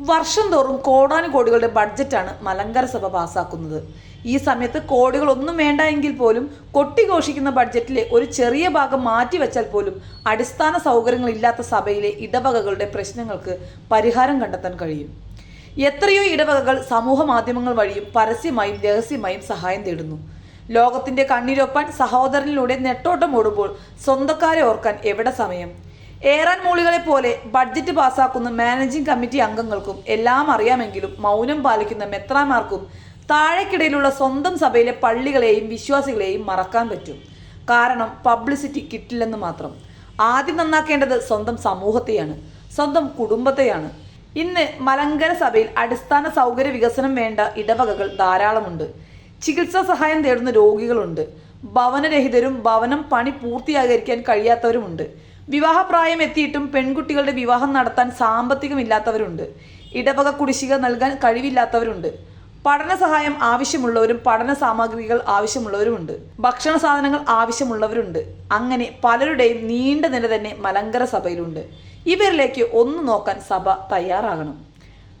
വർഷം തോറും കോടാനുകോടികളുടെ ബഡ്ജറ്റാണ് മലങ്കര സഭ പാസാക്കുന്നത്. ഈ സമയത്ത് കോടികളൊന്നും വേണ്ട എങ്കിൽ പോലും കൊട്ടിഘോഷിക്കുന്ന ബഡ്ജറ്റിലെ ഒരു ചെറിയ ഭാഗം മാറ്റിവെച്ചാൽ പോലും അടിസ്ഥാന സൗകര്യങ്ങളില്ലാത്ത സഭയിലെ ഇടവകകളുടെ പ്രശ്നങ്ങൾക്ക് പരിഹാരം കണ്ടെത്താൻ കഴിയും. എത്രയോ ഇടവകകൾ സമൂഹ മാധ്യമങ്ങൾ വഴിയും പരസ്യമായും രഹസ്യമായും സഹായം തേടുന്നു. ലോകത്തിന്റെ കണ്ണീരൊപ്പാൻ സഹോദരനിലൂടെ നെട്ടോട്ടം ഓടുമ്പോൾ സ്വന്തക്കാരെ ഓർക്കാൻ എവിടെ സമയം? ഏറാൻ മൂളികളെ പോലെ ബഡ്ജറ്റ് പാസാക്കുന്ന മാനേജിംഗ് കമ്മിറ്റി അംഗങ്ങൾക്കും എല്ലാം അറിയാമെങ്കിലും മൗനം പാലിക്കുന്ന മെത്രാമാർക്കും താഴേക്കിടയിലുള്ള സ്വന്തം സഭയിലെ പള്ളികളെയും വിശ്വാസികളെയും മറക്കാൻ പറ്റും. കാരണം പബ്ലിസിറ്റി കിട്ടില്ലെന്ന് മാത്രം. ആദ്യം നന്നാക്കേണ്ടത് സ്വന്തം സമൂഹത്തെയാണ് സ്വന്തം കുടുംബത്തെയാണ്. ഇന്ന് മലങ്കര സഭയിൽ അടിസ്ഥാന സൗകര്യ വികസനം വേണ്ട ഇടവകകൾ ധാരാളമുണ്ട്. ചികിത്സാ സഹായം തേടുന്ന രോഗികളുണ്ട്. ഭവനരഹിതരും ഭവനം പണി പൂർത്തിയാകരിക്കാൻ കഴിയാത്തവരുമുണ്ട്. വിവാഹപ്രായം എത്തിയിട്ടും പെൺകുട്ടികളുടെ വിവാഹം നടത്താൻ സാമ്പത്തികമില്ലാത്തവരുണ്ട്. ഇടവക കുടിശ്ശിക നൽകാൻ കഴിവില്ലാത്തവരുണ്ട്. പഠന സഹായം ആവശ്യമുള്ളവരും പഠന സാമഗ്രികൾ ആവശ്യമുള്ളവരുമുണ്ട്. ഭക്ഷണ സാധനങ്ങൾ ആവശ്യമുള്ളവരുണ്ട്. അങ്ങനെ പലരുടെയും നീണ്ട നില തന്നെ മലങ്കര സഭയിലുണ്ട്. ഇവരിലേക്ക് ഒന്ന് നോക്കാൻ സഭ തയ്യാറാകണം.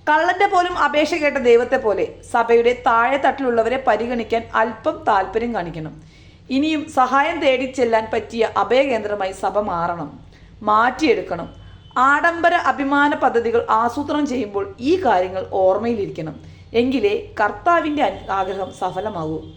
കള്ളന്റെ പോലും അപേക്ഷ കേട്ട ദൈവത്തെ പോലെ സഭയുടെ താഴെ തട്ടിലുള്ളവരെ പരിഗണിക്കാൻ അല്പം താല്പര്യം കാണിക്കണം. ഇനിയും സഹായം തേടി ചെല്ലാൻ പറ്റിയ അഭയകേന്ദ്രമായി സഭ മാറണം. മാറ്റിയെടുക്കണം. ആഡംബര അഭിമാന പദ്ധതികൾ ആസൂത്രണം ചെയ്യുമ്പോൾ ഈ കാര്യങ്ങൾ ഓർമ്മയിലിരിക്കണം. എങ്കിലേ കർത്താവിന്റെ ആഗ്രഹം സഫലമാകൂ